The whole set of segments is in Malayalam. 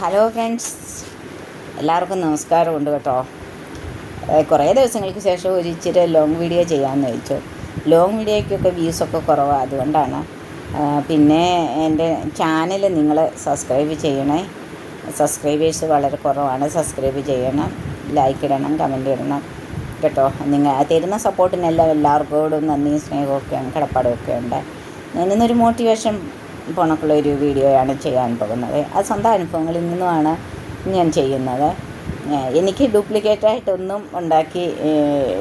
ഹലോ ഫ്രണ്ട്സ് എല്ലാവർക്കും നമസ്കാരമുണ്ട് കേട്ടോ. കുറേ ദിവസങ്ങൾക്ക് ശേഷം ഒരു ഇച്ചിരി ലോങ് വീഡിയോ ചെയ്യാമെന്ന് വെച്ചു ലോങ് വീഡിയോയ്ക്കൊക്കെ വ്യൂസൊക്കെ കുറവാണ് അതുകൊണ്ടാണ്. പിന്നെ എന്റെ ചാനൽ നിങ്ങൾ സബ്സ്ക്രൈബ് ചെയ്യണേ. സബ്സ്ക്രൈബേഴ്സ് വളരെ കുറവാണ് സബ്സ്ക്രൈബ് ചെയ്യണം ലൈക്ക് ഇടണം കമന്റ് ഇടണം. കേട്ടോ നിങ്ങൾ തരുന്ന സപ്പോർട്ടിനെല്ലാം എല്ലാവർക്കോടും നന്ദിയും സ്നേഹമൊക്കെയാണ് കടപ്പാടുമൊക്കെ ഉണ്ട്. ഞാനിന്നൊരു മോട്ടിവേഷൻ പോണക്കുള്ള ഒരു വീഡിയോയാണ് ചെയ്യാൻ പോകുന്നത്. അത് സ്വന്തം അനുഭവങ്ങളിൽ നിന്നുമാണ് ഞാൻ ചെയ്യുന്നത്. എനിക്ക് ഡ്യൂപ്ലിക്കേറ്റ് ആയിട്ടൊന്നും ഉണ്ടാക്കി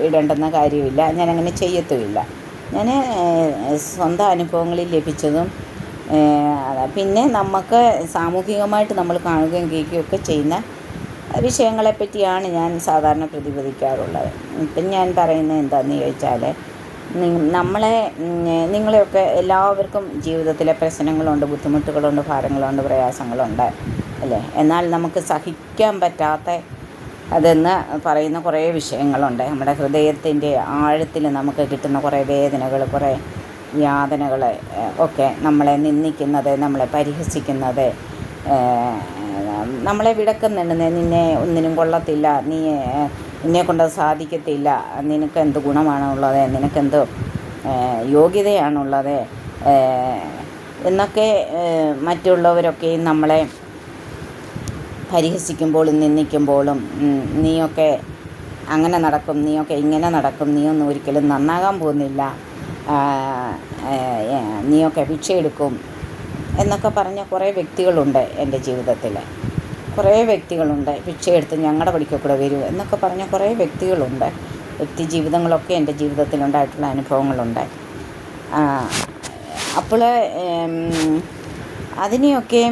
ഇടേണ്ടെന്ന കാര്യമില്ല. ഞാനങ്ങനെ ചെയ്യത്തുമില്ല. ഞാൻ സ്വന്തം അനുഭവങ്ങളിൽ ലഭിച്ചതും പിന്നെ നമുക്ക് സാമൂഹികമായിട്ട് നമ്മൾ കാണുകയും കേൾക്കുകയും ഒക്കെ ചെയ്യുന്ന വിഷയങ്ങളെപ്പറ്റിയാണ് ഞാൻ സാധാരണ പ്രതിപദിക്കാറുള്ളത് ഇപ്പം ഞാൻ പറയുന്നത് എന്താണെന്ന് ചോദിച്ചാൽ നമ്മളെ നിങ്ങളെയൊക്കെ എല്ലാവർക്കും ജീവിതത്തിലെ പ്രശ്നങ്ങളുണ്ട് ബുദ്ധിമുട്ടുകളുണ്ട് ഭാരങ്ങളുണ്ട് പ്രയാസങ്ങളുണ്ട് അല്ലേ? എന്നാൽ നമുക്ക് സഹിക്കാൻ പറ്റാത്ത അതെന്ന് പറയുന്ന കുറേ വിഷയങ്ങളുണ്ട്. നമ്മുടെ ഹൃദയത്തിന്റെ ആഴത്തിൽ നമുക്ക് കിട്ടുന്ന കുറേ വേദനകൾ കുറേ യാതനകൾ ഒക്കെ നമ്മളെ നിന്ദിക്കുന്നത് നമ്മളെ പരിഹസിക്കുന്നത് നമ്മളെ വിടക്കുന്നുണ്ട്. നിന്നെ ഒന്നിനും കൊള്ളത്തില്ല. നീ നിന്നെ കൊണ്ട് സാധിക്കത്തില്ല. നിനക്ക് എന്ത് ഗുണമാണുള്ളത്? നിനക്കെന്ത് യോഗ്യതയാണുള്ളത്? എന്നൊക്കെ മറ്റുള്ളവരൊക്കെ നമ്മളെ പരിഹസിക്കുമ്പോഴും നിന്ദിക്കുമ്പോഴും നീയൊക്കെ അങ്ങനെ നടക്കും നീയൊക്കെ ഇങ്ങനെ നടക്കും നീയൊന്നും ഒരിക്കലും നന്നാകാൻ പോകുന്നില്ല. നീയൊക്കെ ഭിക്ഷയെടുക്കും എന്നൊക്കെ പറഞ്ഞ കുറേ വ്യക്തികളുണ്ട് എന്റെ ജീവിതത്തിൽ കുറേ വ്യക്തികളുണ്ട് ഭിക്ഷയെടുത്ത് ഞങ്ങളുടെ പഠിക്കൽ കൂടെ വരൂ എന്നൊക്കെ പറഞ്ഞ കുറേ വ്യക്തികളുണ്ട്. വ്യക്തി ജീവിതങ്ങളൊക്കെ എന്റെ ജീവിതത്തിലുണ്ടായിട്ടുള്ള അനുഭവങ്ങളുണ്ട്. അപ്പോൾ അതിനെയൊക്കെ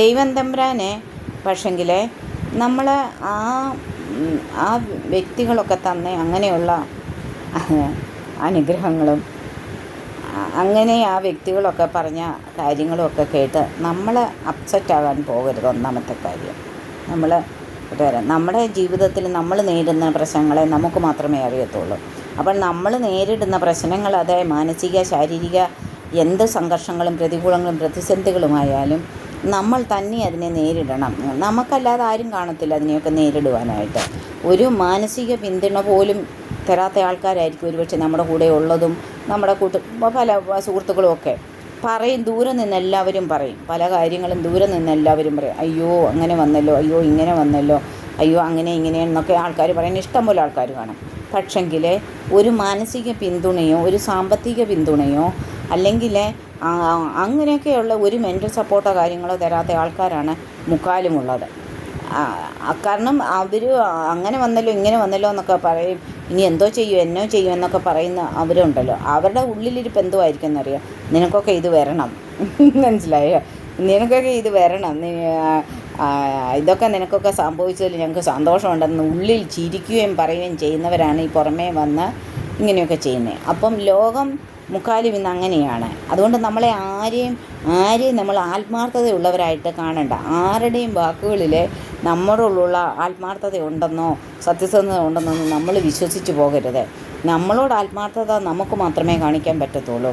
ദൈവം തമ്പുരാനെ പക്ഷെങ്കിൽ നമ്മൾ ആ ആ വ്യക്തികളൊക്കെ തന്നെ അങ്ങനെയുള്ള അനുഗ്രഹങ്ങളും അങ്ങനെ ആ വ്യക്തികളൊക്കെ പറഞ്ഞ കാര്യങ്ങളൊക്കെ കേട്ട് നമ്മൾ അപ്സെറ്റ് ആകാൻ പോകരുത് ഒന്നാമത്തെ കാര്യം. നമ്മൾ കൂട്ടുകാരൻ നമ്മുടെ ജീവിതത്തിൽ നമ്മൾ നേരിടുന്ന പ്രശ്നങ്ങളെ നമുക്ക് മാത്രമേ അറിയത്തുള്ളൂ. അപ്പോൾ നമ്മൾ നേരിടുന്ന പ്രശ്നങ്ങൾ അതായത് മാനസിക ശാരീരിക എന്ത് സംഘർഷങ്ങളും പ്രതികൂലങ്ങളും പ്രതിസന്ധികളുമായാലും നമ്മൾ തന്നെ അതിനെ നേരിടണം. നമുക്കല്ലാതെ ആരും കാണത്തില്ല അതിനെയൊക്കെ നേരിടുവാനായിട്ട്. ഒരു മാനസിക പിന്തുണ പോലും തരാത്ത ആൾക്കാരായിരിക്കും ഒരുപക്ഷെ നമ്മുടെ കൂടെ ഉള്ളതും നമ്മുടെ കൂട്ട് പല സുഹൃത്തുക്കളും ഒക്കെ. പറയും ദൂരെ നിന്ന് എല്ലാവരും പറയും. പല കാര്യങ്ങളും ദൂരെ നിന്ന് എല്ലാവരും പറയും. അയ്യോ അങ്ങനെ വന്നല്ലോ അയ്യോ ഇങ്ങനെ വന്നല്ലോ അയ്യോ അങ്ങനെ ഇങ്ങനെയെന്നൊക്കെ ആൾക്കാർ പറയുന്ന ഇഷ്ടം പോലെ ആൾക്കാർ കാണും. പക്ഷെങ്കിൽ ഒരു മാനസിക പിന്തുണയോ ഒരു സാമ്പത്തിക പിന്തുണയോ അല്ലെങ്കിൽ അങ്ങനെയൊക്കെയുള്ള ഒരു മെന്റൽ സപ്പോർട്ടോ കാര്യങ്ങളോ തരാത്ത ആൾക്കാരാണ് മുക്കാലുമുള്ളത്. കാരണം അവർ അങ്ങനെ വന്നല്ലോ ഇങ്ങനെ വന്നല്ലോ എന്നൊക്കെ പറയും. ഇനി എന്തോ ചെയ്യും എന്നോ ചെയ്യും എന്നൊക്കെ പറയുന്ന അവരുണ്ടല്ലോ. അവരുടെ ഉള്ളിലിരിപ്പ് എന്തോ ആയിരിക്കും എന്നറിയാം? നിനക്കൊക്കെ ഇത് വരണം. മനസ്സിലായോ? നിനക്കൊക്കെ ഇത് വരണം. നീ ഇതൊക്കെ നിനക്കൊക്കെ സംഭവിച്ചതിൽ ഞങ്ങൾക്ക് സന്തോഷമുണ്ടെന്ന് ഉള്ളിൽ ചിരിക്കുകയും പറയുകയും ചെയ്യുന്നവരാണ് ഈ പുറമേ വന്ന് ഇങ്ങനെയൊക്കെ ചെയ്യുന്നത് അപ്പം ലോകം മുക്കാലും ഇന്ന് അങ്ങനെയാണ് അതുകൊണ്ട് നമ്മളെ ആരെയും ആരെയും നമ്മൾ ആത്മാർത്ഥതയുള്ളവരായിട്ട് കാണണ്ട. ആരുടെയും വാക്കുകളിൽ നമ്മളോടുള്ള ആത്മാർത്ഥത ഉണ്ടെന്നോ സത്യസന്ധത ഉണ്ടെന്നോ നമ്മൾ വിശ്വസിച്ച് പോകരുത്. നമ്മളോട് ആത്മാർത്ഥത നമുക്ക് മാത്രമേ കാണിക്കാൻ പറ്റത്തുള്ളൂ.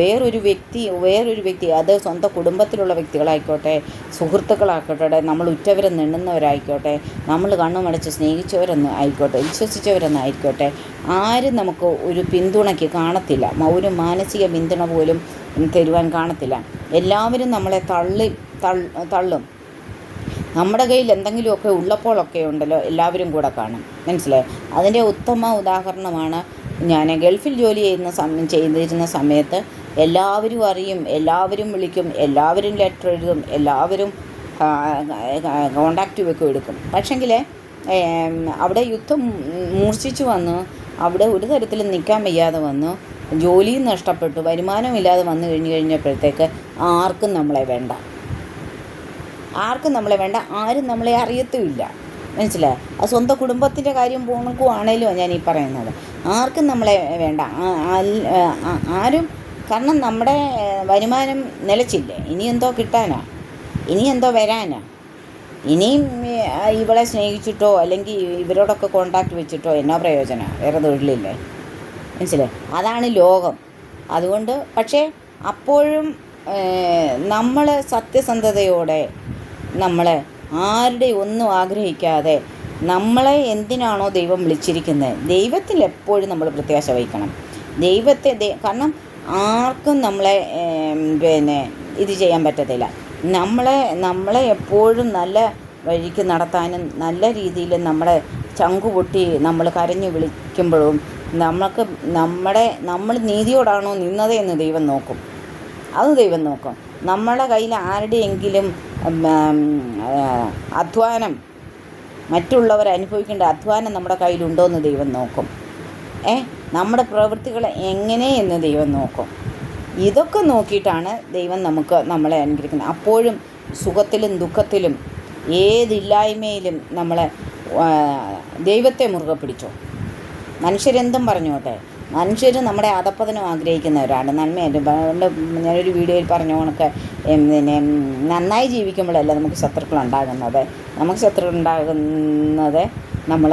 വേറൊരു വ്യക്തി വേറൊരു വ്യക്തി അത് സ്വന്തം കുടുംബത്തിലുള്ള വ്യക്തികളായിക്കോട്ടെ സുഹൃത്തുക്കളായിക്കോട്ടെ നമ്മൾ ഉറ്റവരെ നിണ്ണുന്നവരായിക്കോട്ടെ നമ്മൾ കണ്ണുമടച്ച് സ്നേഹിച്ചവരെന്ന് ആയിക്കോട്ടെ വിശ്വസിച്ചവരെന്ന് ആയിക്കോട്ടെ ആരും നമുക്ക് ഒരു പിന്തുണയ്ക്ക് കാണത്തില്ല. ഒരു മാനസിക പിന്തുണ പോലും തരുവാൻ കാണത്തില്ല. എല്ലാവരും നമ്മളെ തള്ളി തള്ളും. നമ്മുടെ കയ്യിൽ എന്തെങ്കിലുമൊക്കെ ഉള്ളപ്പോഴൊക്കെ ഉണ്ടല്ലോ എല്ലാവരും കൂടെ കാണും മനസ്സിലായോ? അതിന്റെ ഉത്തമ ഉദാഹരണമാണ് ഞാൻ ഗൾഫിൽ ജോലി ചെയ്യുന്ന സമയം ചെയ്തിരുന്ന സമയത്ത് എല്ലാവരും അറിയും എല്ലാവരും വിളിക്കും എല്ലാവരും ലെറ്റർ എഴുതും എല്ലാവരും കോണ്ടാക്റ്റ് വെക്കും എടുക്കും. പക്ഷെങ്കിൽ അവിടെ യുദ്ധം മൂർച്ഛിച്ചു വന്നു അവിടെ ഒരു തരത്തിലും നിൽക്കാൻ വയ്യാതെ വന്നു ജോലിയും നഷ്ടപ്പെട്ടു വരുമാനമില്ലാതെ വന്നു കഴിഞ്ഞു കഴിഞ്ഞപ്പോഴത്തേക്ക് ആർക്കും നമ്മളെ വേണ്ട. ആർക്കും നമ്മളെ വേണ്ട ആരും നമ്മളെ അറിയത്തുമില്ല. മനസ്സിലായോ? ആ സ്വന്തം കുടുംബത്തിന്റെ കാര്യം പോണക്കുവാണേലും ഞാൻ ഈ പറയുന്നത്. ആർക്കും നമ്മളെ വേണ്ട. ആരും കാരണം നമ്മുടെ വരുമാനം നിലച്ചില്ലേ? ഇനി എന്തോ കിട്ടാനാ? ഇനി എന്തോ വരാനാ? ഇനിയും ഇവളെ സ്നേഹിച്ചിട്ടോ അല്ലെങ്കിൽ ഇവരോടൊക്കെ കോണ്ടാക്ട് വെച്ചിട്ടോ എന്നാ പ്രയോജനം? വേറെ തൊഴിലില്ലേ? മനസ്സിലായി? അതാണ് ലോകം. അതുകൊണ്ട് പക്ഷേ അപ്പോഴും നമ്മൾ സത്യസന്ധതയോടെ നമ്മളെ ആരുടെ ഒന്നും ആഗ്രഹിക്കാതെ നമ്മളെ എന്തിനാണോ ദൈവം വിളിച്ചിരിക്കുന്നത്? ദൈവത്തിൽ എപ്പോഴും നമ്മൾ പ്രത്യാശ വഹിക്കണം. ദൈവത്തെ കാരണം ആർക്കും നമ്മളെ പിന്നെ ഇത് ചെയ്യാൻ പറ്റത്തില്ല. നമ്മളെ നമ്മളെ എപ്പോഴും നല്ല വഴിക്ക് നടത്താനും നല്ല രീതിയിൽ നമ്മളെ ചങ്കുപൊട്ടി നമ്മൾ കരഞ്ഞു വിളിക്കുമ്പോഴും നമുക്ക് നമ്മുടെ നമ്മൾ നീതിയോടാണോ നിന്നത് എന്ന് ദൈവം നോക്കും. അത് ദൈവം നോക്കും. നമ്മളെ കയ്യിൽ ആരുടെയെങ്കിലും അധ്വാനം. മറ്റുള്ളവർ അനുഭവിക്കേണ്ട അധ്വാനം നമ്മുടെ കയ്യിലുണ്ടോ എന്ന് ദൈവം നോക്കും. ഏ നമ്മുടെ പ്രവൃത്തികൾ എങ്ങനെ എന്ന് ദൈവം നോക്കും. ഇതൊക്കെ നോക്കിയിട്ടാണ് ദൈവം നമുക്ക് നമ്മളെ അനുഗ്രഹിക്കുന്നത്. അപ്പോഴും സുഖത്തിലും ദുഃഖത്തിലും ഏതില്ലായ്മയിലും നമ്മളെ ദൈവത്തെ മുറുകെ പിടിച്ചോ. മനുഷ്യരെന്തും പറഞ്ഞോട്ടെ മനുഷ്യർ നമ്മുടെ അധപ്പതനം ആഗ്രഹിക്കുന്നവരാണ്. നന്മയായിട്ട് പണ്ട് ഞാനൊരു വീഡിയോയിൽ പറഞ്ഞ കണക്ക് പിന്നെ നന്നായി ജീവിക്കുമ്പോഴല്ല നമുക്ക് ശത്രുക്കൾ ഉണ്ടാകുന്നത്? നമുക്ക് ശത്രുക്കൾ ഉണ്ടാകുന്നത് നമ്മൾ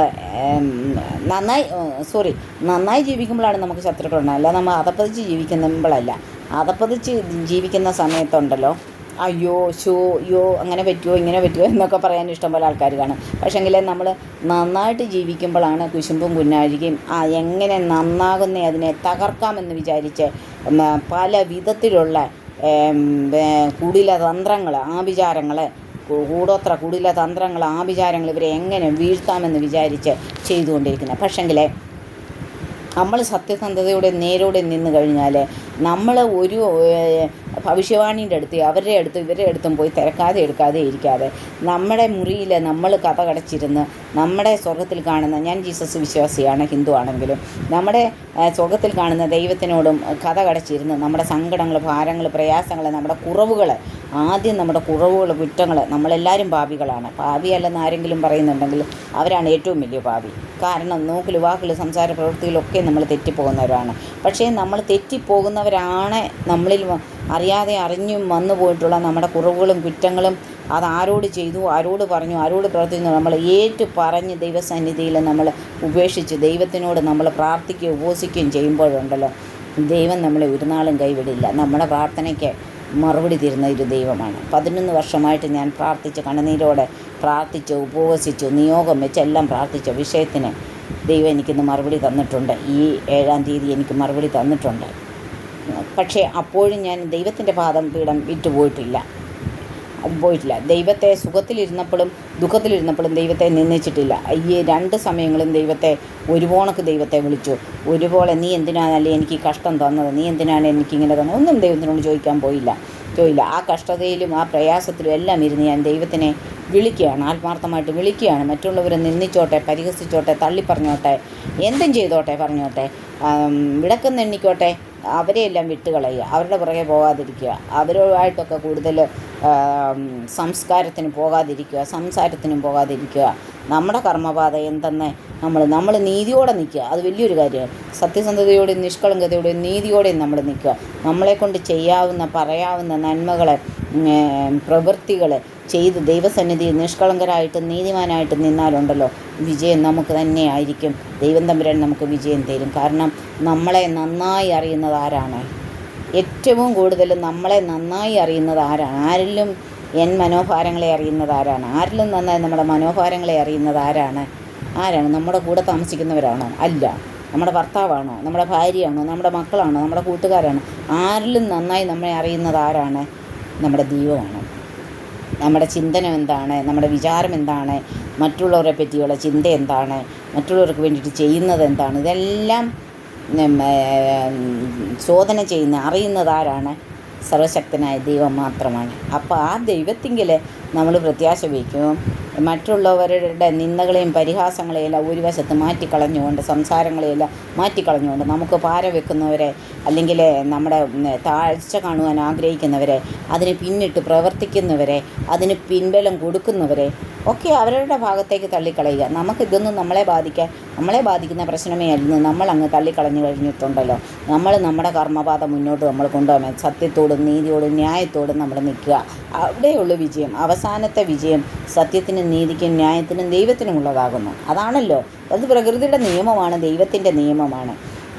നന്നായി സോറി നന്നായി ജീവിക്കുമ്പോഴാണ് നമുക്ക് ശത്രുക്കൾ ഉണ്ടാകുക അല്ല നമ്മൾ അധപ്പതിച്ച് ജീവിക്കുമ്പോഴല്ല. അധപ്പതിച്ച് ജീവിക്കുന്ന സമയത്തുണ്ടല്ലോ അയ്യോ ഷോ യോ അങ്ങനെ പറ്റുമോ ഇങ്ങനെ പറ്റുമോ എന്നൊക്കെ പറയാൻ ഇഷ്ടം പോലെ ആൾക്കാർ കാണും. പക്ഷേങ്കിൽ നമ്മൾ നന്നായിട്ട് ജീവിക്കുമ്പോഴാണ് കുശുമ്പും കുന്നാഴികയും ആ എങ്ങനെ നന്നാകുന്നേ അതിനെ തകർക്കാമെന്ന് വിചാരിച്ച് പല വിധത്തിലുള്ള കുടില തന്ത്രങ്ങൾ ആഭിചാരങ്ങൾ കൂടോത്ര കുടില തന്ത്രങ്ങൾ ആഭിചാരങ്ങൾ ഇവരെ എങ്ങനെ വീഴ്ത്താമെന്ന് വിചാരിച്ച് ചെയ്തുകൊണ്ടിരിക്കുന്നത് പക്ഷേങ്കിൽ നമ്മൾ സത്യസന്ധതയോടെ നേരോടെ നിന്ന് കഴിഞ്ഞാൽ നമ്മൾ ഒരു ഭവിഷ്യവാണിന്റെ അടുത്ത് അവരുടെ അടുത്ത് ഇവരുടെ അടുത്തും പോയി തിരക്കാതെ എടുക്കാതെ ഇരിക്കാതെ നമ്മുടെ മുറിയിൽ നമ്മൾ കഥ കടച്ചിരുന്ന് നമ്മുടെ സ്വർഗത്തിൽ കാണുന്ന ഞാൻ ജീസസ് വിശ്വാസിയാണ് ഹിന്ദു ആണെങ്കിലും നമ്മുടെ സ്വർഗത്തിൽ കാണുന്ന ദൈവത്തിനോടും കഥ കടച്ചിരുന്ന് നമ്മുടെ സങ്കടങ്ങൾ ഭാരങ്ങൾ പ്രയാസങ്ങൾ നമ്മുടെ കുറവുകൾ ആദ്യം നമ്മുടെ കുറവുകൾ കുറ്റങ്ങൾ നമ്മളെല്ലാവരും പാപികളാണ്. പാപിയല്ലെന്ന് ആരെങ്കിലും പറയുന്നുണ്ടെങ്കിൽ അവരാണ് ഏറ്റവും വലിയ പാപി. കാരണം നോക്കിൽ വാക്കിൽ സംസാര പ്രവൃത്തിയിലൊക്കെ നമ്മൾ തെറ്റിപ്പോകുന്നവരാണ്. പക്ഷേ നമ്മൾ തെറ്റിപ്പോകുന്നവരാണ് നമ്മളിൽ അറിയാതെ അറിഞ്ഞും വന്നു പോയിട്ടുള്ള നമ്മുടെ കുറവുകളും കുറ്റങ്ങളും അത് ആരോട് ചെയ്തു ആരോട് പറഞ്ഞു ആരോട് പ്രവർത്തിക്കുന്നു നമ്മൾ ഏറ്റു പറഞ്ഞ് ദൈവസന്നിധിയിൽ നമ്മൾ ഉപേക്ഷിച്ച് ദൈവത്തിനോട് നമ്മൾ പ്രാർത്ഥിക്കുകയും ഉപസിക്കുകയും ചെയ്യുമ്പോഴുണ്ടല്ലോ ദൈവം നമ്മളെ ഒരു നാളും കൈവിടില്ല. നമ്മുടെ പ്രാർത്ഥനയ്ക്ക് മറുപടി തരുന്ന ഒരു ദൈവമാണ്. പതിനൊന്ന് വർഷമായിട്ട് ഞാൻ പ്രാർത്ഥിച്ച് കണ്ണുനീരോടെ പ്രാർത്ഥിച്ച് ഉപവസിച്ചു നിയോഗം വെച്ച് എല്ലാം പ്രാർത്ഥിച്ച. വിഷയത്തിന് ദൈവം എനിക്കിന്ന് മറുപടി തന്നിട്ടുണ്ട്. ഈ ഏഴാം തീയതി എനിക്ക് മറുപടി തന്നിട്ടുണ്ട്. പക്ഷേ അപ്പോഴും ഞാൻ ദൈവത്തിന്റെ പാദം പീഠം വിട്ടുപോയിട്ടില്ല. പോയിട്ടില്ല. ദൈവത്തെ സുഖത്തിലിരുന്നപ്പോഴും ദുഃഖത്തിലിരുന്നപ്പോഴും ദൈവത്തെ നിന്ദിച്ചിട്ടില്ല. ഈ രണ്ട് സമയങ്ങളും ദൈവത്തെ ഒരുപോണക്ക് ദൈവത്തെ വിളിച്ചു. ഒരുപോലെ നീ എന്തിനാണല്ലേ എനിക്ക് കഷ്ടം തന്നത്? നീ എന്തിനാണ് എനിക്കിങ്ങനെ തന്നത്? ഒന്നും ദൈവത്തിനോട് ചോദിക്കാൻ പോയില്ല. ചോദില്ല ആ കഷ്ടതയിലും ആ പ്രയാസത്തിലും എല്ലാം ഇരുന്ന് ഞാൻ ദൈവത്തിനെ വിളിക്കുകയാണ്. ആത്മാർത്ഥമായിട്ട് വിളിക്കുകയാണ്. മറ്റുള്ളവരെ നിന്ദിച്ചോട്ടെ പരിഹസിച്ചോട്ടെ തള്ളിപ്പറഞ്ഞോട്ടെ എന്തും ചെയ്തോട്ടെ പറഞ്ഞോട്ടെ. വിടക്കം വിടക്കെന്നെണ്ണിക്കോട്ടെ അവരെയെല്ലാം വിട്ടുകളയുക. അവരുടെ പുറകെ പോകാതിരിക്കുക. അവരുമായിട്ടൊക്കെ കൂടുതൽ സംസ്കാരത്തിന് പോകാതിരിക്കുക സംസാരത്തിനും പോകാതിരിക്കുക. നമ്മുടെ കർമ്മപാത എന്തെന്ന് നമ്മൾ നമ്മൾ നീതിയോടെ നിൽക്കുക. അത് വലിയൊരു കാര്യമാണ്. സത്യസന്ധതയോടെയും നിഷ്കളങ്കതയോടെയും നീതിയോടെയും നമ്മൾ നിൽക്കുക. നമ്മളെക്കൊണ്ട് ചെയ്യാവുന്ന പറയാവുന്ന നന്മകളെ പ്രവൃത്തികൾ ചെയ്ത് ദൈവസന്നിധിയിൽ നിഷ്കളങ്കരായിട്ട് നീതിമാനായിട്ട് നിന്നാലുണ്ടല്ലോ. വിജയം നമുക്ക് തന്നെ ആയിരിക്കും. ദൈവം തമ്പുരാൻ നമുക്ക് വിജയം തരും. കാരണം നമ്മളെ നന്നായി അറിയുന്നത് ആരാണ്? ഏറ്റവും കൂടുതൽ നമ്മളെ നന്നായി അറിയുന്നത് ആരാണ് ആരിലും എൻ മനോഭാരങ്ങളെ അറിയുന്നത് ആരാണ്? ആരിലും നന്നായി നമ്മുടെ മനോഭാരങ്ങളെ അറിയുന്നത് ആരാണ്? ആരാണ്? നമ്മുടെ കൂടെ താമസിക്കുന്നവരാണോ? അല്ല. നമ്മുടെ ഭർത്താവാണോ? നമ്മുടെ ഭാര്യയാണോ? നമ്മുടെ മക്കളാണോ? നമ്മുടെ കൂട്ടുകാരാണോ? ആരിലും നന്നായി നമ്മളെ അറിയുന്നത് ആരാണ്? നമ്മുടെ ദൈവമാണ്. നമ്മുടെ ചിന്തനം എന്താണ്? നമ്മുടെ വിചാരം എന്താണ്? മറ്റുള്ളവരെ പറ്റിയുള്ള ചിന്ത എന്താണ്? മറ്റുള്ളവർക്ക് വേണ്ടിയിട്ട് ചെയ്യുന്നത് എന്താണ്? ഇതെല്ലാം ചോദന ചെയ്യുന്ന അറിയുന്നതാരാണ് സർവശക്തനായ ദൈവം മാത്രമാണ്. അപ്പോൾ ആ ദൈവത്തിങ്കിൽ നമ്മൾ പ്രത്യാശ വയ്ക്കും മറ്റുള്ളവരുടെ നിന്ദകളെയും പരിഹാസങ്ങളെയെല്ലാം ഒരു വശത്ത് മാറ്റിക്കളഞ്ഞുകൊണ്ട് സംസാരങ്ങളെയെല്ലാം മാറ്റിക്കളഞ്ഞുകൊണ്ട് നമുക്ക് പാര വെക്കുന്നവരെ അല്ലെങ്കിൽ നമ്മുടെ താഴ്ച കാണുവാൻ ആഗ്രഹിക്കുന്നവരെ അതിന് പിന്നിട്ട് പ്രവർത്തിക്കുന്നവരെ അതിന് പിൻബലം കൊടുക്കുന്നവരെ ഒക്കെ അവരുടെ ഭാഗത്തേക്ക് തള്ളിക്കളയുക. നമുക്ക് ഇതൊന്നും നമ്മളെ ബാധിക്കാൻ നമ്മളെ ബാധിക്കുന്ന പ്രശ്നമേ അല്ല നമ്മൾ അങ്ങ് തള്ളിക്കളഞ്ഞു കഴിഞ്ഞിട്ടുണ്ടല്ലോ. നമ്മൾ നമ്മുടെ കർമ്മപാത മുന്നോട്ട് നമ്മൾ കൊണ്ടുപോകാൻ സത്യത്തോടും നീതിയോടും ന്യായത്തോടും നമ്മൾ നിൽക്കുക. അവിടെയുള്ള വിജയം. അവസാനത്തെ വിജയം സത്യത്തിനും നീതിക്കും ന്യായത്തിനും ദൈവത്തിനും ഉള്ളതാകുന്നു. അതാണല്ലോ. അത് പ്രകൃതിയുടെ നിയമമാണ് ദൈവത്തിന്റെ നിയമമാണ്.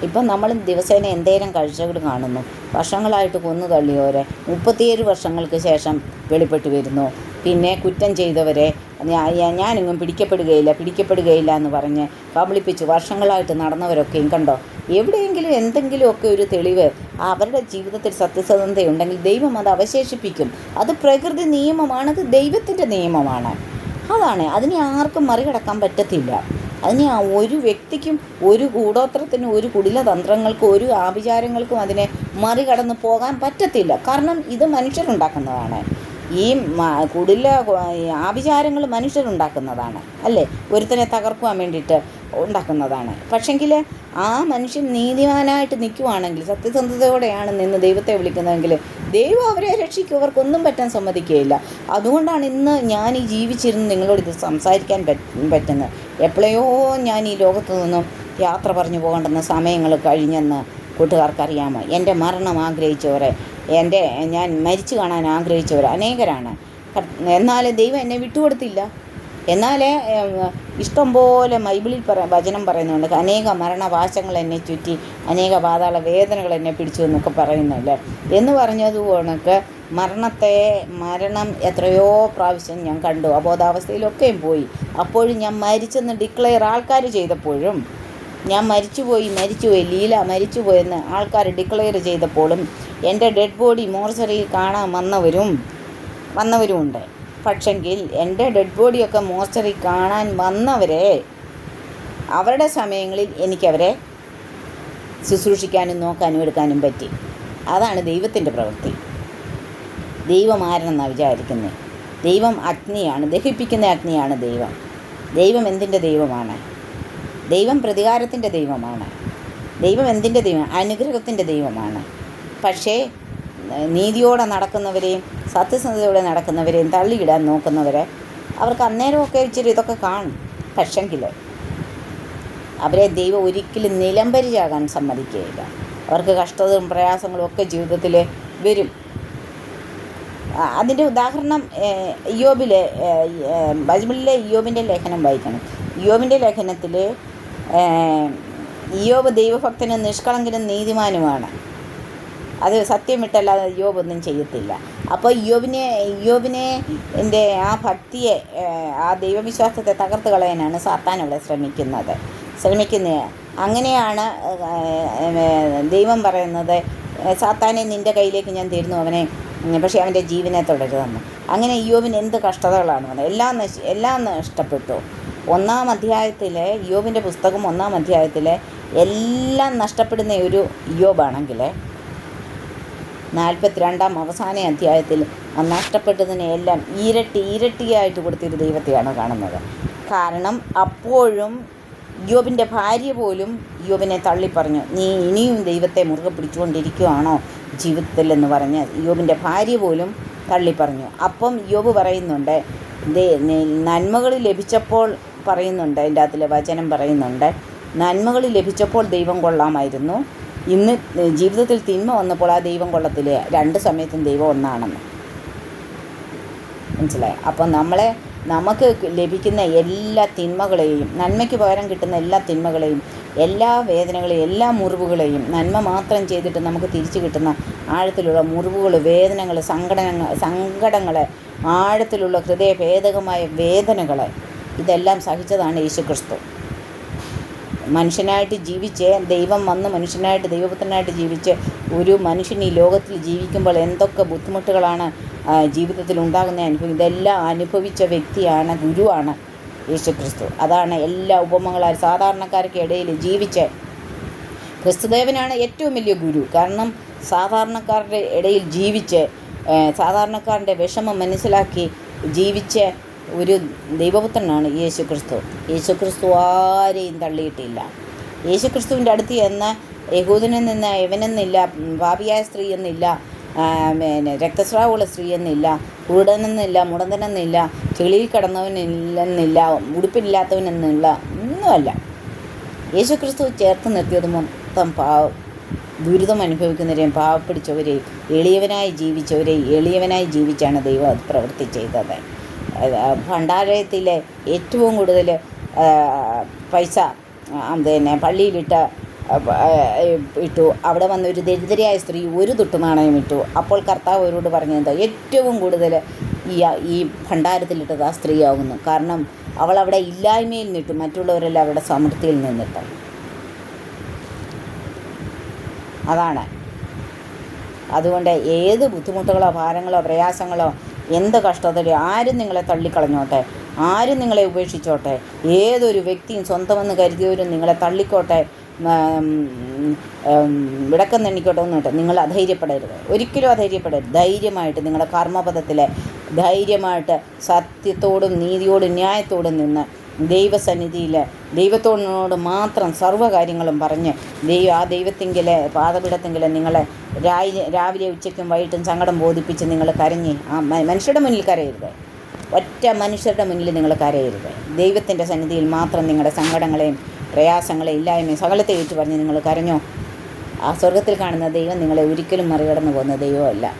ഇപ്പം നമ്മൾ ദിവസേന എന്തേലും കാഴ്ചകൾ കാണുന്നു. വർഷങ്ങളായിട്ട് കൊന്നു തള്ളിയവരെ. മുപ്പത്തിയേഴ് വർഷങ്ങൾക്ക് ശേഷം വെളിപ്പെട്ട് വരുന്നു. പിന്നെ കുറ്റം ചെയ്തവരെ. ഞാനെങ്ങും പിടിക്കപ്പെടുകയില്ല പിടിക്കപ്പെടുകയില്ല എന്ന് പറഞ്ഞ് കബളിപ്പിച്ച് വർഷങ്ങളായിട്ട് നടന്നവരൊക്കെയും കണ്ടോ? എവിടെയെങ്കിലും എന്തെങ്കിലുമൊക്കെ ഒരു തെളിവ് അവരുടെ ജീവിതത്തിൽ സത്യസന്ധതയുണ്ടെങ്കിൽ ദൈവം അത് അവശേഷിപ്പിക്കും. അത് പ്രകൃതി നിയമമാണ് അത് ദൈവത്തിന്റെ നിയമമാണ്. അതാണ്. അതിനെ ആർക്കും മറികടക്കാൻ പറ്റത്തില്ല. അതിനെ ഒരു വ്യക്തിക്കും ഒരു കൂടോത്രത്തിനും ഒരു കുടിലതന്ത്രങ്ങൾക്കും ഒരു ആഭിചാരങ്ങൾക്കും അതിനെ മറികടന്ന് പോകാൻ പറ്റത്തില്ല. കാരണം ഇത് മനുഷ്യരുണ്ടാക്കുന്നതാണ്. ഈ കുടില ആഭിചാരങ്ങൾ മനുഷ്യരുണ്ടാക്കുന്നതാണ്. അല്ലേ? ഒരുത്തനെ തകർക്കുവാൻ വേണ്ടിയിട്ട് ഉണ്ടാക്കുന്നതാണ്. പക്ഷെങ്കിൽ ആ മനുഷ്യൻ നീതിമാനായിട്ട് നിൽക്കുവാണെങ്കിൽ സത്യസന്ധതയോടെയാണ് നിന്ന് ദൈവത്തെ വിളിക്കുന്നതെങ്കിൽ ദൈവം അവരെ രക്ഷിക്കും. അവർക്കൊന്നും പറ്റാൻ സമ്മതിക്കുകയില്ല. അതുകൊണ്ടാണ് ഇന്ന് ഞാൻ ഈ ജീവിച്ചിരുന്ന് നിങ്ങളോട് ഇത് സംസാരിക്കാൻ പറ്റ- പറ്റുന്നത്. എപ്പോഴയോ ഞാൻ ഈ ലോകത്തു നിന്നും യാത്ര പറഞ്ഞു പോകേണ്ടുന്ന സമയങ്ങൾ കഴിഞ്ഞെന്ന് കൂട്ടുകാർക്കറിയാമോ? എന്റെ മരണം ആഗ്രഹിച്ചവരെ എന്റെ ഞാൻ മരിച്ചു കാണാൻ ആഗ്രഹിച്ചവർ അനേകരാണ്. എന്നാൽ ദൈവം എന്നെ വിട്ടുകൊടുത്തില്ല. എന്നാൽ ഇഷ്ടംപോലെ ബൈബിളിൽ പറ വചനം പറയുന്നുണ്ട്. അനേക മരണവാശങ്ങൾ എന്നെ ചുറ്റി അനേക പാതാള വേദനകൾ എന്നെ പിടിച്ചു എന്നൊക്കെ പറയുന്നുണ്ട്. എന്ന് പറഞ്ഞത് കണക്ക് മരണത്തെ മരണം എത്രയോ പ്രാവശ്യം ഞാൻ കണ്ടു. അബോധാവസ്ഥയിലൊക്കെയും പോയി. അപ്പോഴും ഞാൻ മരിച്ചെന്ന് ഡിക്ലെയർ ആൾക്കാർ ചെയ്തപ്പോഴും ഞാൻ മരിച്ചുപോയി മരിച്ചുപോയി ലീല മരിച്ചുപോയെന്ന് ആൾക്കാർ ഡിക്ലെയർ ചെയ്തപ്പോഴും എന്റെ ഡെഡ് ബോഡി മോർച്ചറിയിൽ കാണാൻ വന്നവരും വന്നവരുമുണ്ട്. പക്ഷെങ്കിൽ എന്റെ ഡെഡ് ബോഡിയൊക്കെ മോർച്ചറി കാണാൻ വന്നവരെ അവരുടെ സമയങ്ങളിൽ എനിക്കവരെ ശുശ്രൂഷിക്കാനും നോക്കാനും എടുക്കാനും പറ്റി. അതാണ് ദൈവത്തിന്റെ പ്രവൃത്തി. ദൈവം ആരെന്നാണ് വിചാരിക്കുന്നത് ദൈവം അഗ്നിയാണ് ദഹിപ്പിക്കുന്ന അഗ്നിയാണ് ദൈവം. ദൈവം എന്തിന്റെ ദൈവമാണ്? ദൈവം പ്രതികാരത്തിന്റെ ദൈവമാണ്. ദൈവം എന്തിന്റെ ദൈവം അനുഗ്രഹത്തിന്റെ ദൈവമാണ്. പക്ഷേ നീതിയോടെ നടക്കുന്നവരെയും സത്യസന്ധതയോടെ നടക്കുന്നവരെയും തള്ളിയിടാൻ നോക്കുന്നവരെ അവർക്ക് അന്നേരമൊക്കെ ഇച്ചിരി ഇതൊക്കെ കാണും. പക്ഷെങ്കിൽ അവരെ ദൈവം ഒരിക്കലും നിലംപരിചാകാൻ സമ്മതിക്കുകയില്ല. അവർക്ക് കഷ്ടതയും പ്രയാസങ്ങളും ഒക്കെ ജീവിതത്തിൽ വരും. അതിന്റെ ഉദാഹരണം യോബിലെ ബൈബിളിലെ യോബിന്റെ ലേഖനം വായിക്കണം. യോബിന്റെ ലേഖനത്തിൽ യോബ് ദൈവഭക്തനും നിഷ്കളങ്കനും നീതിമാനുമാണ്. അത് സത്യം ഇയ്യോബ് ഒന്നും ചെയ്യത്തില്ല. അപ്പോൾ യോബിനെ യോബിനെ എന്റെ ആ ഭക്തിയെ ആ ദൈവവിശ്വാസത്തെ തകർത്ത് കളയാനാണ് സാത്താൻ അവിടെ ശ്രമിക്കുന്നത്. ശ്രമിക്കുന്ന. അങ്ങനെയാണ് ദൈവം പറയുന്നത് സാത്താനെ നിന്റെ കയ്യിലേക്ക് ഞാൻ തരുന്നു അവനെ പക്ഷേ അവന്റെ ജീവനെ തുടരുതെന്ന്. അങ്ങനെ യോബിന് എന്ത് കഷ്ടതകളാണ് വന്നത്? എല്ലാം നശി എല്ലാം നഷ്ടപ്പെട്ടു. ഒന്നാം അധ്യായത്തിലെ യോബിന്റെ പുസ്തകം ഒന്നാം അധ്യായത്തിലെ എല്ലാം നഷ്ടപ്പെടുന്ന ഒരു ഇയ്യോബാണെങ്കിൽ നാൽപ്പത്തിരണ്ടാം അവസാന അധ്യായത്തിൽ ആ നഷ്ടപ്പെട്ടതിനെല്ലാം ഇരട്ടി ഇരട്ടിയായിട്ട് കൊടുത്തൊരു ദൈവത്തെയാണ് കാണുന്നത്. കാരണം അപ്പോഴും യോബിന്റെ ഭാര്യ പോലും യോബിനെ തള്ളിപ്പറഞ്ഞു നീ ഇനിയും ദൈവത്തെ മുറുകെ പിടിച്ചുകൊണ്ടിരിക്കുകയാണോ ജീവിതത്തിൽ? എന്ന് പറഞ്ഞ് യോബിന്റെ ഭാര്യ പോലും തള്ളിപ്പറഞ്ഞു. അപ്പം യോബ് പറയുന്നുണ്ട് നന്മകൾ ലഭിച്ചപ്പോൾ പറയുന്നുണ്ട് അതിന്റെ അതിലെ വചനം പറയുന്നുണ്ട് നന്മകൾ ലഭിച്ചപ്പോൾ ദൈവം കൊള്ളാമായിരുന്നു. ഇന്ന് ജീവിതത്തിൽ തിന്മ വന്നപ്പോൾ ആ ദൈവം കൊള്ളത്തില്ല? രണ്ട് സമയത്തും ദൈവം ഒന്നാണെന്ന്. മനസ്സിലായി? അപ്പോൾ നമ്മളെ നമുക്ക് ലഭിക്കുന്ന എല്ലാ തിന്മകളെയും നന്മയ്ക്ക് പകരം കിട്ടുന്ന എല്ലാ തിന്മകളെയും എല്ലാ വേദനകളെയും എല്ലാ മുറിവുകളെയും നന്മ മാത്രം ചെയ്തിട്ട് നമുക്ക് തിരിച്ചു കിട്ടുന്ന ആഴത്തിലുള്ള മുറിവുകൾ വേദനകൾ സങ്കടങ്ങൾ സങ്കടങ്ങൾ ആഴത്തിലുള്ള ഹൃദയഭേദകമായ വേദനകൾ ഇതെല്ലാം സഹിച്ചതാണ് യേശുക്രിസ്തു. മനുഷ്യനായിട്ട് ജീവിച്ച് ദൈവം വന്ന് മനുഷ്യനായിട്ട് ദൈവപുത്രനായിട്ട് ജീവിച്ച് ഒരു മനുഷ്യൻ ഈ ലോകത്തിൽ ജീവിക്കുമ്പോൾ എന്തൊക്കെ ബുദ്ധിമുട്ടുകളാണ് ജീവിതത്തിൽ ഉണ്ടാകുന്ന അനുഭവം. ഇതെല്ലാം അനുഭവിച്ച വ്യക്തിയാണ് ഗുരുവാണ് യേശുക്രിസ്തു. അതാണ് എല്ലാ ഉപമങ്ങളും സാധാരണക്കാർക്ക് ഇടയിൽ ജീവിച്ച് ക്രിസ്തുദേവനാണ് ഏറ്റവും വലിയ ഗുരു. കാരണം സാധാരണക്കാരുടെ ഇടയിൽ ജീവിച്ച് സാധാരണക്കാരന്റെ വിഷമം മനസ്സിലാക്കി ജീവിച്ച ഒരു ദൈവപുത്രനാണ് യേശു ക്രിസ്തു യേശു ക്രിസ്തു ആരെയും തള്ളിയിട്ടില്ല. യേശു ക്രിസ്തുവിന്റെ അടുത്ത് ചെന്ന് നിന്ന് യവനെന്നില്ല ഭാവിയായ സ്ത്രീ എന്നില്ല പിന്നെ രക്തസ്രാവമുള്ള സ്ത്രീ എന്നില്ല കുരുടനെന്നില്ല മുടന്തനെന്നില്ല ചെളിയിൽ കിടന്നവനില്ലെന്നില്ല ഉടുപ്പില്ലാത്തവനെന്നില്ല ഒന്നുമല്ല. യേശു ക്രിസ്തു ചേർത്ത് നിർത്തിയത് മൊത്തം പാവ ദുരിതം അനുഭവിക്കുന്നവരെയും പാവപ്പിടിച്ചവരെയും എളിയവനായി ജീവിച്ചവരെയും എളിയവനായി ജീവിച്ചാണ് ദൈവം അത് പ്രവൃത്തി ചെയ്തത്. ഭണ്ഡാരത്തിലെ ഏറ്റവും കൂടുതൽ പൈസ പിന്നെ പള്ളിയിലിട്ട് ഇട്ടു. അവിടെ വന്ന ഒരു ദരിദ്രയായ സ്ത്രീ ഒരു തുട്ടുനാണയം ഇട്ടു. അപ്പോൾ കർത്താവ് അവരോട് പറഞ്ഞത് ഏറ്റവും കൂടുതൽ ഈ ഈ ഭണ്ഡാരത്തിലിട്ടത് ആ സ്ത്രീയാകുന്നു കാരണം അവൾ അവിടെ ഇല്ലായ്മയിൽ നിന്നിട്ട് മറ്റുള്ളവരെല്ലാം അവരുടെ സമൃദ്ധിയിൽ നിന്നിട്ട്. അതാണ്. അതുകൊണ്ട് ഏത് ബുദ്ധിമുട്ടുകളോ ഭാരങ്ങളോ പ്രയാസങ്ങളോ എന്ത് കഷ്ടതയോ ആരും നിങ്ങളെ തള്ളിക്കളഞ്ഞോട്ടെ? ആരും നിങ്ങളെ ഉപേക്ഷിച്ചോട്ടെ? ഏതൊരു വ്യക്തിയും സ്വന്തമെന്ന് കരുതിയവരും നിങ്ങളെ തള്ളിക്കോട്ടെ? വിടക്കം തെണ്ണിക്കോട്ടെ ഒന്നിട്ട് നിങ്ങൾ അധൈര്യപ്പെടരുത്. ഒരിക്കലും അധൈര്യപ്പെടരുത്. ധൈര്യമായിട്ട് നിങ്ങളുടെ കർമ്മപഥത്തിലെ ധൈര്യമായിട്ട് സത്യത്തോടും നീതിയോടും ന്യായത്തോടും നിന്ന് ദൈവസന്നിധിയിൽ ദൈവത്തോടിനോട് മാത്രം സർവകാര്യങ്ങളും പറഞ്ഞ് ദൈവം ആ ദൈവത്തെങ്കിൽ പാതപിടത്തെങ്കിൽ നിങ്ങളെ രാവിലെ രാവിലെ ഉച്ചയ്ക്കും വൈകിട്ടും സങ്കടം ബോധിപ്പിച്ച് നിങ്ങൾ കരഞ്ഞ് ആ മനുഷ്യരുടെ മുന്നിൽ കരയരുത്. ഒറ്റ മനുഷ്യരുടെ മുന്നിൽ നിങ്ങൾ കരയരുത്. ദൈവത്തിന്റെ സന്നിധിയിൽ മാത്രം നിങ്ങളുടെ സങ്കടങ്ങളെയും പ്രയാസങ്ങളെയും ഇല്ലായ്മയും സകലത്തെ ഏറ്റു പറഞ്ഞ് നിങ്ങൾ കരഞ്ഞോ? ആ സ്വർഗത്തിൽ കാണുന്ന ദൈവം നിങ്ങളെ ഒരിക്കലും മറികടന്നു പോകുന്ന ദൈവമല്ല.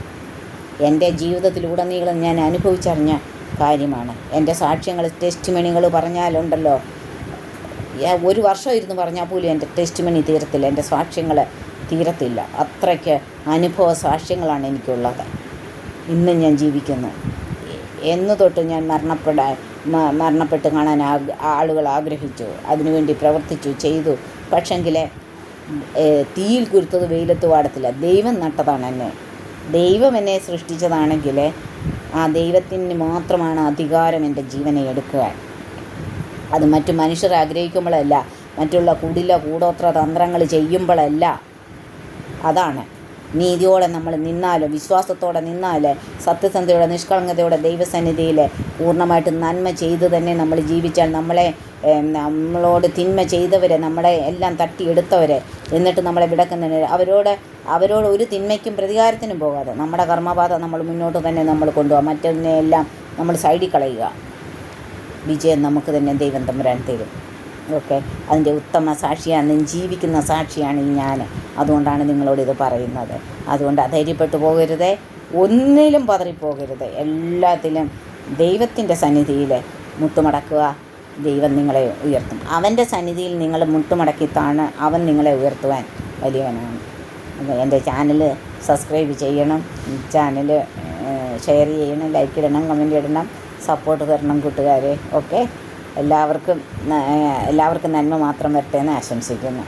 എന്റെ ജീവിതത്തിലുടനീളം ഞാൻ അനുഭവിച്ചറിഞ്ഞ കാര്യമാണ്. എന്റെ സാക്ഷ്യങ്ങൾ ടെസ്റ്റ് മണികൾ പറഞ്ഞാലുണ്ടല്ലോ ഒരു വർഷം ഇരുന്ന് പറഞ്ഞാൽ പോലും എന്റെ ടെസ്റ്റ് മണി തീരത്തില്ല. എന്റെ സാക്ഷ്യങ്ങൾ തീരത്തില്ല. അത്രയ്ക്ക് അനുഭവ സാക്ഷ്യങ്ങളാണ് എനിക്കുള്ളത്. ഇന്നും ഞാൻ ജീവിക്കുന്നു. എന്ന് തൊട്ട് ഞാൻ മരണപ്പെടാൻ മരണപ്പെട്ട് കാണാൻ ആളുകൾ ആഗ്രഹിച്ചു. അതിനുവേണ്ടി പ്രവർത്തിച്ചു ചെയ്തു. പക്ഷെങ്കിൽ തീയിൽ കുരുത്തത് വെയിലത്ത് പാടത്തില്ല ദൈവം നട്ടതാണ് എന്നെ. ദൈവം എന്നെ സൃഷ്ടിച്ചതാണെങ്കിൽ ആ ദൈവത്തിന് മാത്രമാണ് അധികാരം എന്റെ ജീവനെ എടുക്കുവാൻ അത് മറ്റു മനുഷ്യർ ആഗ്രഹിക്കുമ്പോഴല്ല മറ്റുള്ള കുടില കൂടോത്ര തന്ത്രങ്ങൾ ചെയ്യുമ്പോഴല്ല. അതാണ്. നീതിയോടെ നമ്മൾ നിന്നാൽ വിശ്വാസത്തോടെ നിന്നാൽ സത്യസന്ധതയോടെ നിഷ്കളങ്കതയോടെ ദൈവസന്നിധിയിൽ പൂർണമായിട്ട് നന്മ ചെയ്ത് തന്നെ നമ്മൾ ജീവിച്ചാൽ നമ്മളെ നമ്മളോട് തിന്മ ചെയ്തവരെ നമ്മളെ എല്ലാം തട്ടിയെടുത്തവരെ എന്നിട്ട് നമ്മളെ വിടക്കുന്നതിന് അവരോട് അവരോട് ഒരു തിന്മയ്ക്കും പ്രതികാരത്തിനും പോകാതെ നമ്മുടെ കർമ്മപാത നമ്മൾ മുന്നോട്ട് തന്നെ നമ്മൾ കൊണ്ടുപോകാം മറ്റൊന്നിനെയെല്ലാം നമ്മൾ സൈഡിൽ കളയുക. വിജയം നമുക്ക് തന്നെ ദൈവം തമ്പുരാൻ തരും. ഓക്കെ അതിന്റെ ഉത്തമ സാക്ഷിയാണ് ജീവിക്കുന്ന സാക്ഷിയാണ് ഈ ഞാൻ. അതുകൊണ്ടാണ് നിങ്ങളോട് ഇത് പറയുന്നത്. അതുകൊണ്ട് അധൈര്യപ്പെട്ടു പോകരുത്. ഒന്നിലും പതറിപ്പോകരുത്. എല്ലാത്തിലും ദൈവത്തിന്റെ സന്നിധിയിൽ മുട്ടുമടക്കുക ദൈവം നിങ്ങളെ ഉയർത്തും. അവന്റെ സന്നിധിയിൽ നിങ്ങൾ മുട്ടുമടക്കിത്താണ് അവൻ നിങ്ങളെ ഉയർത്തുവാൻ വലിയവനാണ്. എന്റെ ചാനൽ സബ്സ്ക്രൈബ് ചെയ്യണം. ചാനൽ ഷെയർ ചെയ്യണം ലൈക്ക് ഇടണം കമന്റ് ഇടണം സപ്പോർട്ട് തരണം കൂട്ടുകാരെ. ഓക്കെ? എല്ലാവർക്കും എല്ലാവർക്കും നന്മ മാത്രം വരട്ടെ എന്ന് ആശംസിക്കുന്നു.